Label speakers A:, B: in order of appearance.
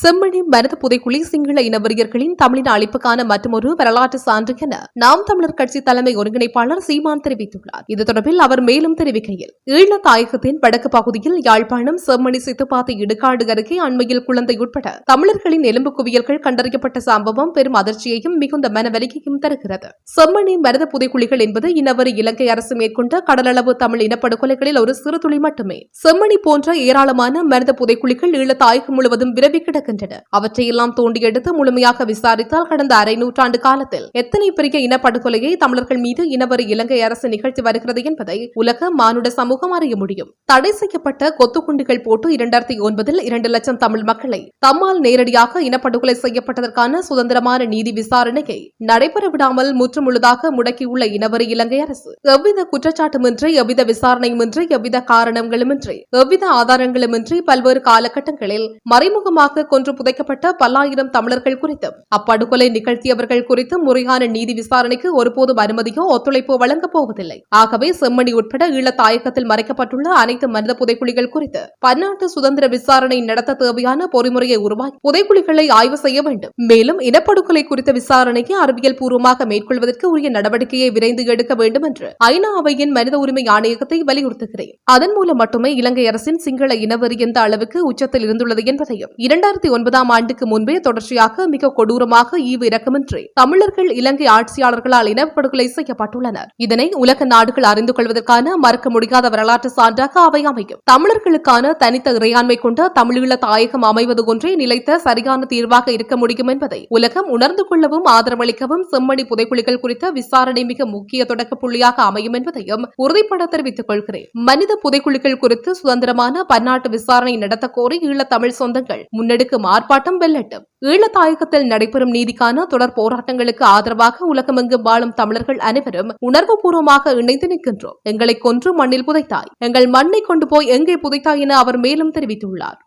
A: செம்மணி மருத புதைக்குழி சிங்கள இனவரியர்களின் தமிழின அழிப்புக்கான மற்றொரு வரலாற்று சான்று என நாம் தமிழர் கட்சி தலைமை ஒருங்கிணைப்பாளர் சீமான் தெரிவித்துள்ளார். இது தொடர்பில் அவர் மேலும் தெரிவிக்கையில் ஈழ தாயகத்தின் வடக்கு பகுதியில் யாழ்ப்பாணம் செம்மணி சித்துப்பாத்தி இடுகாடு அருகே அண்மையில் குழந்தை உட்பட தமிழர்களின் எலும்பு குவியல்கள் கண்டறியப்பட்ட சம்பவம் பெரும் அதிர்ச்சியையும் மிகுந்த மனவலியையும் தருகிறது. செம்மணி மருத புதைக்குழிகள் என்பது இனவரி இலங்கை அரசு மேற்கொண்ட கடலளவு தமிழ் இனப்படுகொலைகளில் ஒரு சிறு துளி மட்டுமே. செம்மணி போன்ற ஏராளமான மருத புதைக்குழிகள் ஈழ தாயகம் முழுவதும் விரவி இருக்கின்றன அவற்றையெல்லாம் தோண்டி எடுத்து முழுமையாக விசாரித்தால் கடந்த அரை நூற்றாண்டு காலத்தில் எத்தனை பெரிய இனப்படுகொலையை தமிழர்கள் மீது இனவரி இலங்கை அரசு நிகழ்த்தி வருகிறது என்பதை உலக மானுட சமூகம் அறிய முடியும். தடை செய்யப்பட்ட கொத்துக்குண்டுகள் போட்டு இரண்டாயிரத்தி ஒன்பதில் இரண்டு லட்சம் தமிழ் மக்களை தம்மால் நேரடியாக இனப்படுகொலை செய்யப்பட்டதற்கான சுதந்திரமான நீதி விசாரணையை நடைபெற விடாமல் முற்றுமுழுதாக முடக்கியுள்ள இனவரி இலங்கை அரசு எவ்வித குற்றச்சாட்டுமின்றி எவ்வித விசாரணையுமின்றி எவ்வித காரணங்களுமின்றி எவ்வித ஆதாரங்களுமின்றி பல்வேறு காலகட்டங்களில் மறைமுகமாக கொன்று புதைக்கப்பட்ட பல்லாயிரம் தமிழர்கள் குறித்தும் அப்படுகொலை நிகழ்த்தியவர்கள் குறித்து முறையான நீதி விசாரணைக்கு ஒருபோதும் அனுமதியோ ஒத்துழைப்போ வழங்கப் போவதில்லை. ஆகவே செம்மணி உட்பட ஈழத்தாயகத்தில் மறைக்கப்பட்டுள்ள அனைத்து மனித புதைக்குழிகள் குறித்து பன்னாட்டு சுதந்திர விசாரணை நடத்த தேவையான பொறிமுறையை உருவாக்கி புதைக்குழிகளை ஆய்வு செய்ய வேண்டும். மேலும் இனப்படுகொலை குறித்த விசாரணையை அறிவியல் பூர்வமாக மேற்கொள்வதற்கு உரிய நடவடிக்கையை விரைந்து எடுக்க வேண்டும் என்று ஐநா அவையின் மனித உரிமை ஆணையகத்தை வலியுறுத்துகிறேன். அதன் மூலம் மட்டுமே இலங்கை அரசின் சிங்கள இனவெறி எந்த அளவுக்கு உச்சத்தில் இருந்துள்ளது என்பதையும் இரண்டாயிரத்தி ஒன்பதாம் ஆண்டுக்கு முன்பே தொடர்ச்சியாக மிக கொடூரமாக ஈவு இறக்கமின்றி தமிழர்கள் இலங்கை ஆட்சியாளர்களால் இனப்படுகொலை செய்யப்பட்டுள்ளனர். இதனை உலக நாடுகள் அறிந்து கொள்வதற்கான மறக்க முடியாத வரலாற்று சான்றாக அவை அமையும். தமிழர்களுக்கான தனித்த இறையாண்மை கொண்ட தமிழீழ தாயகம் அமைவது ஒன்றே நிலைத்த சரியான தீர்வாக இருக்க முடியும் என்பதை உலகம் உணர்ந்து கொள்ளவும் ஆதரவளிக்கவும் செம்மணி புதைக்குழிகள் குறித்த விசாரணை மிக முக்கிய தொடக்க புள்ளியாக அமையும் என்பதையும் உறுதிப்பட தெரிவித்துக் கொள்கிறேன். மனித புதைக்குழிகள் குறித்து சுதந்திரமான பன்னாட்டு விசாரணை நடத்த கோரி ஈழத் தமிழ் சொந்தங்கள் முன்னெடுக்க முன்னெடுக்கும் ஆர்ப்பாட்டம் வெல்லட்டும் ஈழத்தாயகத்தில் நடைபெறும் நீதிக்கான தொடர் போராட்டங்களுக்கு ஆதரவாக உலகமெங்கும் வாழும் தமிழர்கள் அனைவரும் உணர்வுபூர்வமாக இணைந்து நிற்கின்றோம். எங்களை கொன்று மண்ணில் புதைத்தாய். எங்கள் மண்ணை கொண்டு போய் எங்கே புதைத்தாய் என அவர் மேலும் தெரிவித்துள்ளார்.